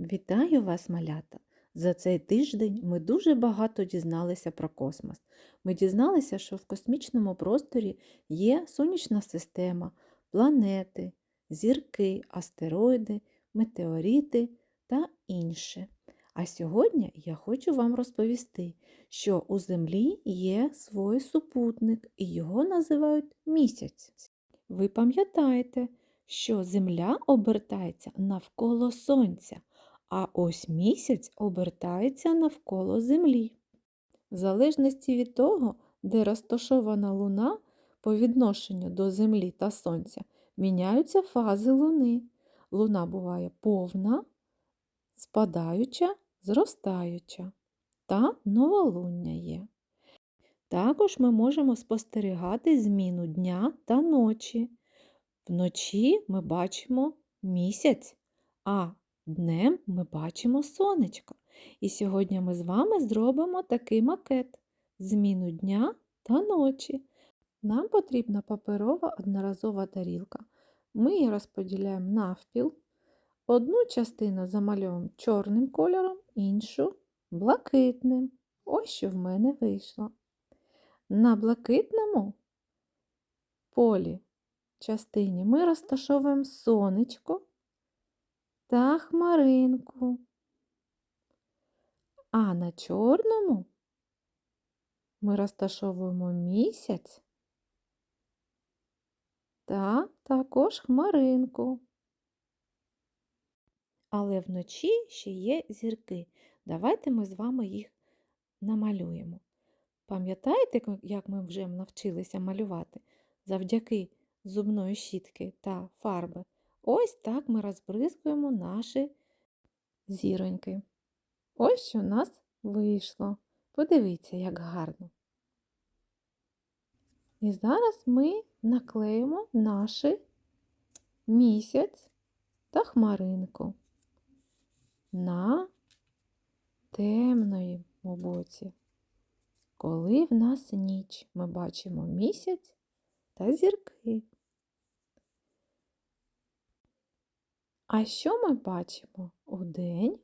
Вітаю вас, малята! За цей тиждень ми дуже багато дізналися про космос. Ми дізналися, що в космічному просторі є сонячна система, планети, зірки, астероїди, метеорити та інше. А сьогодні я хочу вам розповісти, що у Землі є свій супутник, і його називають місяць. Ви пам'ятаєте, що Земля обертається навколо Сонця а ось місяць обертається навколо Землі. В залежності від того, де розташована Луна по відношенню до Землі та Сонця, міняються фази Луни. Луна буває повна, спадаюча, зростаюча та новолуння є. Також ми можемо спостерігати зміну дня та ночі. Вночі ми бачимо місяць, а Днем ми бачимо сонечко. І сьогодні ми з вами зробимо такий макет зміну дня та ночі. Нам потрібна паперова одноразова тарілка. Ми її розподіляємо навпіл. Одну частину замальовуємо чорним кольором, іншу блакитним. Ось що в мене вийшло. На блакитному полі частині ми розташовуємо сонечко та хмаринку. А на чорному ми розташовуємо місяць та також хмаринку. Але вночі ще є зірки. Давайте ми з вами їх намалюємо. Пам'ятаєте, як ми вже навчилися малювати завдяки зубної щітки та фарби? Ось так ми розбризкуємо наші зіроньки. Ось що у нас вийшло. Подивіться, як гарно. І зараз ми наклеїмо наш місяць та хмаринку на темної боці. Коли в нас ніч, ми бачимо місяць та зірки. А що ми бачимо удень?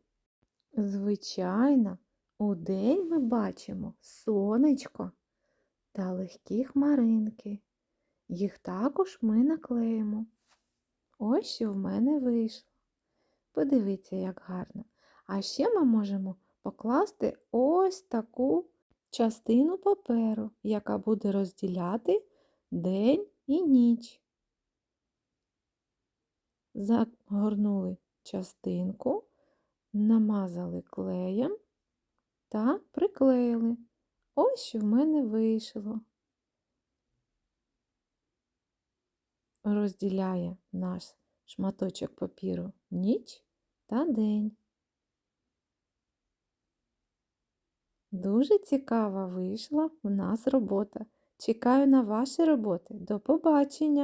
Звичайно, удень ми бачимо сонечко та легкі хмаринки. Їх також ми наклеїмо. Ось що в мене вийшло. Подивіться, як гарно. А ще ми можемо покласти ось таку частину паперу, яка буде розділяти день і ніч загорнули частинку, намазали клеєм та приклеїли. Ось що в мене вийшло. Розділяє наш шматочок папіру ніч та день. Дуже цікава вийшла у нас робота. Чекаю на ваші роботи. До побачення!